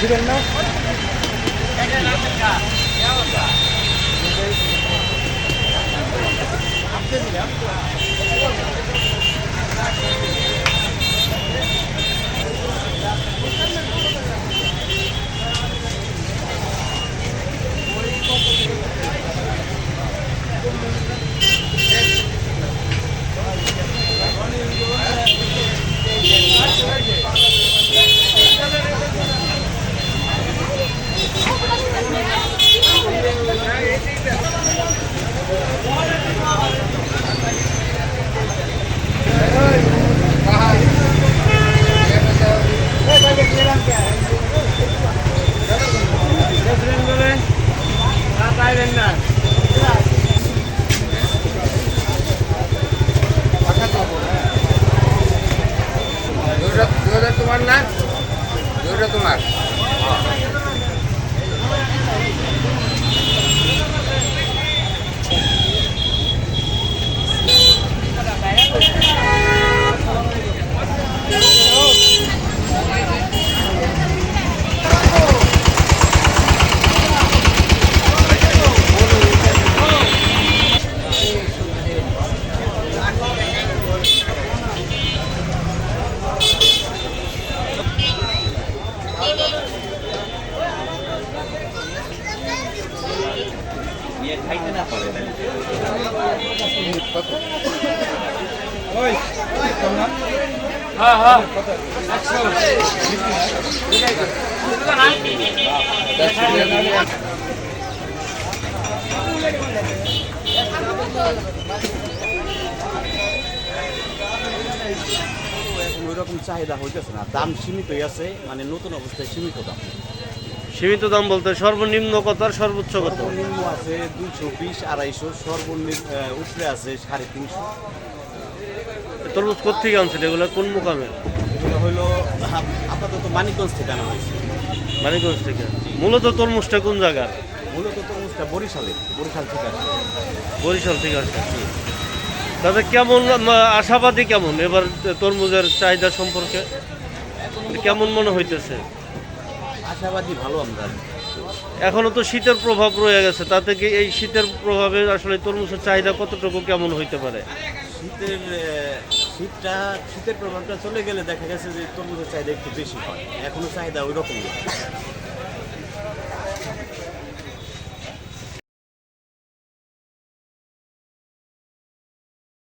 这边吗？购买。তোমার? এখন ওই রকম চাহিদা হইতেছে না। দাম সীমিতই আছে মানে নতুন অবস্থায় সীমিত দাম। সীমিত দাম বলতে সর্বনিম্ন কত আর সর্বোচ্চ কত? সর্বনিম্ন আছে দুইশো বিশ আড়াইশো। সর্বনিম্ন উপরে আছে সাড়ে তিনশো। তরমুজ কোথেকে আনছেন? এগুলো কোন মোকামে? এগুলো হলো আপাতত মানিকগঞ্জ থেকে আনা হয়েছে। মানিকগঞ্জ থেকে? মূলত তরমুজটা কোন জায়গার? মূলত তরমুজটা বরিশালে বরিশাল থেকে আসে বরিশাল থেকে আসে তাতে কেমন আশাবাদী কেমন এবার তরমুজের চাহিদা সম্পর্কে? কেমন মনে হইতেছে? আশাবাদী ভালো আমরা। এখনও তো শীতের প্রভাব রয়ে গেছে তাতে কি এই শীতের প্রভাবে আসলে তরমুজের চাহিদা কতটুকু কেমন হইতে পারে? শীতের শীতটা শীতের প্রভাবটা চলে গেলে দেখা গেছে যে তরমুজের চাহিদা একটু বেশি হয় এখনও চাহিদা ওই রকমই